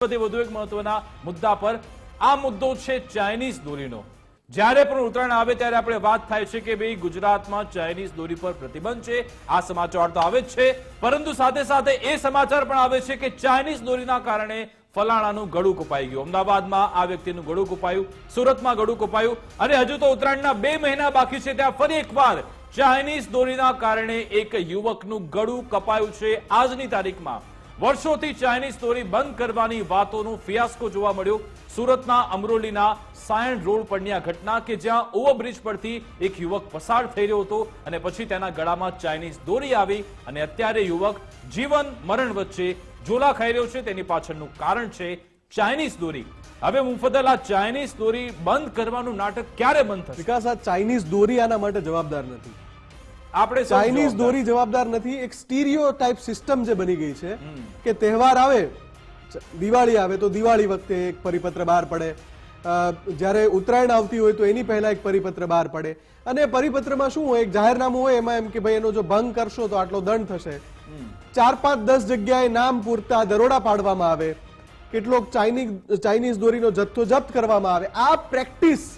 વખતે વધુ એક મહત્વના મુદ્દા પર. આ મુદ્દો છે ચાઇનીઝ દોરીનો. જ્યારે પણ ઉત્તરાયણ આવે ત્યારે આપણે વાત થાય છે કે ભાઈ ગુજરાતમાં ચાઇનીઝ દોરી પર પ્રતિબંધ છે. આ સમાચાર તો આવે જ છે. પરંતુ સાથે સાથે એ સમાચાર પણ આવે છે કે ચાઇનીઝ દોરીના કારણે ફલાણાનું ગળું કપાઈ ગયું. અમદાવાદમાં આ વ્યક્તિનું ગળું કપાયું, સુરતમાં ગળું કપાયું અને હજુ તો ઉત્તરાયણના બે મહિના બાકી છે ત્યાં ફરી એકવાર ચાઇનીઝ દોરીના કારણે એક યુવકનું ગળું કપાયું છે આજની તારીખમાં. વર્ષોથી ચાઇનીઝ દોરી બંધ કરવાની વાતોનું ફિયાસ્કો જોવા મળ્યો. સુરતના અમરોલીના સાયણ રોડ પરની આ ઘટના કે જ્યાં ઓવરબ્રિજ પરથી એક યુવક પસાર થઈ રહ્યો હતો અને પછી તેના ગળામાં ચાઇનીઝ દોરી આવી અને અત્યારે યુવક જીવન મરણ વચ્ચે ઝોલા ખાઈ રહ્યો છે. તેની પાછળનું કારણ છે ચાઇનીઝ દોરી. હવે મુફદલ આ ચાઇનીઝ દોરી બંધ કરવાનું નાટક ક્યારે બંધ થશે? વિકાસ, આ ચાઇનીઝ દોરી આના માટે જવાબદાર નથી. આપણે ચાઇનીઝ દોરી જવાબદાર નથી એક સ્ટીરિયો ટાઈપ સિસ્ટમ જે બની ગઈ છે કે તહેવાર આવે દિવાળી આવે તો દિવાળી વખતે એક પરિપત્ર બહાર પડે. જ્યારે ઉત્તરાયણ આવતી હોય તો એની પહેલા એક પરિપત્ર બહાર પડે. અને પરિપત્રમાં શું હોય એક જાહેરનામું હોય એમાં એમ કે ભાઈ એનો જો ભંગ કરશો તો આટલો દંડ થશે. ચાર પાંચ દસ જગ્યાએ નામ પૂરતા દરોડા પાડવામાં આવે. કેટલોક ચાઇનીઝ ચાઇનીઝ દોરીનો જથ્થો જપ્ત કરવામાં આવે. આ પ્રેક્ટિસ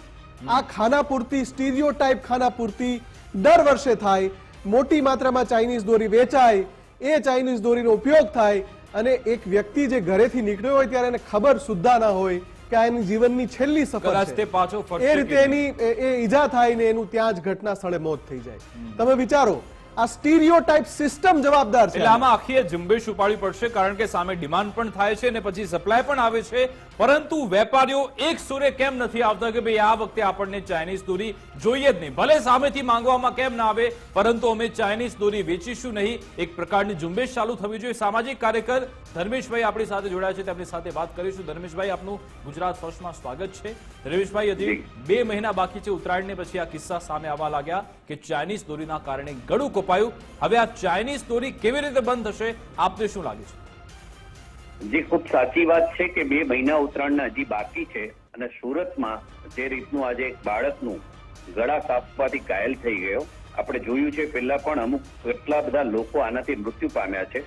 આ ખાના પૂરતી સ્ટીરિયો ટાઈપ ખાના પૂરતી દર વર્ષે થાય. મોટી માત્રામાં ચાઇનીઝ દોરી વેચાય. એ ચાઇનીઝ દોરીનો ઉપયોગ થાય અને એક વ્યક્તિ જે ઘરેથી નીકળ્યો હોય ત્યારે એને ખબર સુદ્ધા ના હોય કે આ એની જીવનની છેલ્લી સફર છે. પાછો એ રીતે એની એ- એ ઈજા થાય ને એનું ત્યાં જ ઘટના સ્થળે મોત થઈ જાય. તમે વિચારો આ સ્ટીરિયો ટાઈપ સિસ્ટમ જવાબદાર છે એટલે આમાં આખી ઝુંબેશ ઉપાડવી પડશે કારણ કે સામે ડિમાન્ડ પણ થાય છે અને પછી સપ્લાય પણ આવે છે. પરંતુ વેપારીઓ એક સુરે કેમ નથી આવતા કે ભાઈ આ વખતે આપણને ચાઇનીઝ દોરી જોઈએ જ નહીં. ભલે સામેથી માંગવામાં કેમ ના આવે પરંતુ અમે ચાઇનીઝ દોરી વેચીશું નહીં. એક પ્રકારની ઝુંબેશ ચાલુ થવી જોઈએ. સામાજિક કાર્યકર ધર્મેશભાઈ આપણી સાથે જોડાયા છે. તેમની સાથે વાત કરીશું. ધર્મેશભાઈ આપનું ગુજરાત ફર્સ્ટમાં સ્વાગત છે. ધર્મેશભાઈ હજી બે મહિના બાકી છે ઉત્તરાયણને. પછી આ કિસ્સા સામે આવવા લાગ્યા કે ચાઇનીઝ દોરીના કારણે ગળું કપાયું હવે આ ચાઇનીઝ દોરી કેવી રીતે બંધ થશે, આપને શું લાગે છે? જે, ખૂબ સાચી વાત છે કે બે મહિના ઉત્તરાયણના હજી બાકી છે અને સુરતમાં જે રીતનું આજે એક બાળકનું ગળા કાપવાથી ઘાયલ થઈ ગયો. આપણે જોયું છે, પહેલા પણ અમુક કેટલા બધા લોકો આનાથી મૃત્યુ પામ્યા છે.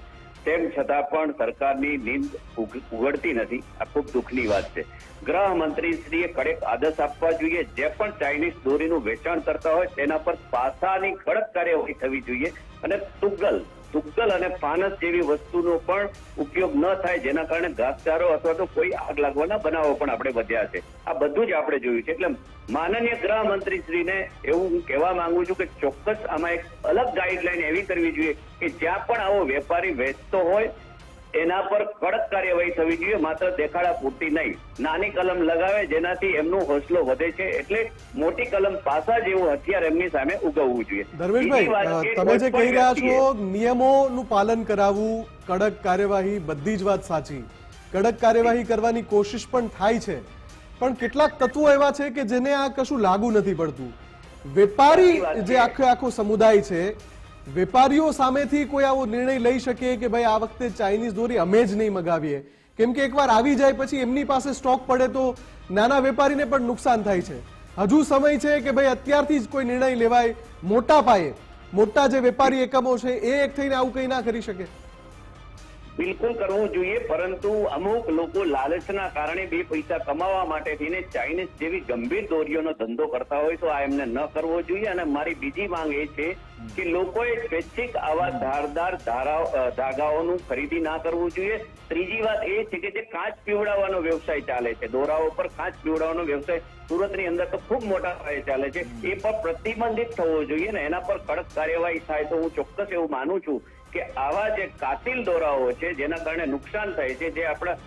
તેમ છતાં પણ સરકારની નીંદ ઉગ- ઉગડતી નથી. આ ખૂબ દુઃખની વાત છે. ગૃહમંત્રીશ્રીએ કડક આદેશ આપવા જોઈએ. જે પણ ચાઇનીઝ દોરીનું વેચાણ કરતા હોય તેના પર પાસાની કડક કાર્યવાહી થવી જોઈએ અને તુગ્ગલ તુક્કલ અને ફાનસ જેવી વસ્તુનો પણ ઉપયોગ ન થાય જેના કારણે ઘાસચારો અથવા તો કોઈ આગ લાગવાના બનાવો પણ આપણે વધ્યા છે. આ બધું જ આપણે જોયું છે. એટલે માનનીય ગૃહમંત્રીશ્રીને એવું હું કહેવા માંગુ છું કે ચોક્કસ આમાં એક અલગ ગાઈડલાઈન એવી કરવી જોઈએ કે જ્યાં પણ આવો વેપારી વેચતો હોય એના પર કડક કાર્યવાહી થવી જોઈએ માત્ર દેખાડા પૂરતી નહીં. નાની કલમ લગાવે જેનાથી એમનો હોસલો વધે છે એટલે મોટી કલમ પાસા જેવું હથિયાર એમની સામે ઉગવવું જોઈએ. ધર્મેશભાઈ તમે જે કહી રહ્યા છો નિયમોનું પાલન કરાવવું કડક કાર્યવાહી બધી જ વાત સાચી. કડક કાર્યવાહી કરવાની કોશિશ પણ થાય છે. પણ કેટલાક તત્વો એવા છે કે જેને આ કશું લાગુ નથી પડતું. વેપારી જે આખો આખો સમુદાય છે વેપારીઓ સામેથી કોઈ આવો નિર્ણય લઈ શકે કે ભાઈ આ વખતે ચાઇનીઝ દોરી અમે જ નહીં મગાવીએ? કેમ કે એકવાર આવી જાય પછી એમની પાસે સ્ટોક પડે તો નાના વેપારીને પણ નુકસાન થાય છે. હજુ સમય છે કે ભાઈ અત્યારથી જ કોઈ નિર્ણય લેવાય મોટા પાયે. મોટા જે વેપારી એકમો છે, એ એક થઈને આવું કંઈ ના કરી શકે. બિલકુલ કરવું જોઈએ, પરંતુ અમુક લોકો લાલચના કારણે બે પૈસા કમાવા માટે થઈને ચાઇનીઝ જેવી ગંભીર દોરીઓનો ધંધો કરતા હોય, તો આ એમને ન કરવો જોઈએ. અને મારી બીજી માંગ એ છે કે લોકોએ સ્વૈચ્છિક આવા ધારદાર ધાગાઓનું ખરીદી ના કરવું જોઈએ. ત્રીજી વાત એ છે કે જે કાચ પીવડાવવાનો વ્યવસાય ચાલે છે, દોરાઓ પર કાચ પીવડાવવાનો વ્યવસાય સુરતની અંદર તો ખૂબ મોટા પાયે ચાલે છે. એ પર પ્રતિબંધિત થવો જોઈએ ને એના પર કડક કાર્યવાહી થાય તો હું ચોક્કસ એવું માનું છું કે આવા જે કાતિલ દોરાઓ છે જેના કારણે નુકસાન થાય છે જે આપણા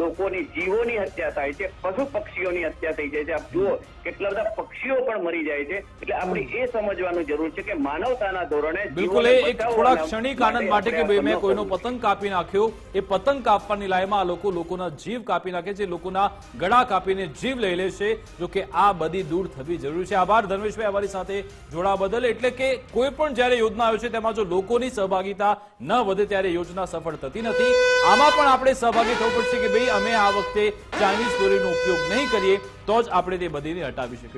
લોકોની જીવોની હત્યા થાય છે પશુ પક્ષીઓની હત્યા થઈ જાય છે. આપ જુઓ કેટલા બધા પક્ષીઓ પણ મરી જાય છે. એટલે આપણે એ સમજવાનું જરૂર છે કે માનવતાના ધોરણે બિલકુલ એક થોડા ક્ષણિક આનંદ માટે કે ભાઈ મેં કોઈનો પતંગ કાપી નાખ્યો એ પતંગ કાપવાની લાયમાં આ લોકો લોકોના જીવ કાપી નાખે છે લોકોના ગળા કાપીને જીવ લઈ લે છે જો કે આ બધી દૂર થવી જરૂરી છે. આભાર ધર્મેશભાઈ અમારી સાથે જોડાવા બદલ. એટલે કે કોઈ પણ જ્યારે યોજના આવે છે તેમાં જો લોકોની સહભાગિતા ન વધે ત્યારે યોજના સફળ થતી નથી. આમાં પણ આપણે સહભાગી થવું પડશે કે ભાઈ, અમે આ વખતે ચાઇનીઝ દોરીનો ઉપયોગ નહીં કરીએ, તો જ આપણે તે બધીને હટાવી શકીએ.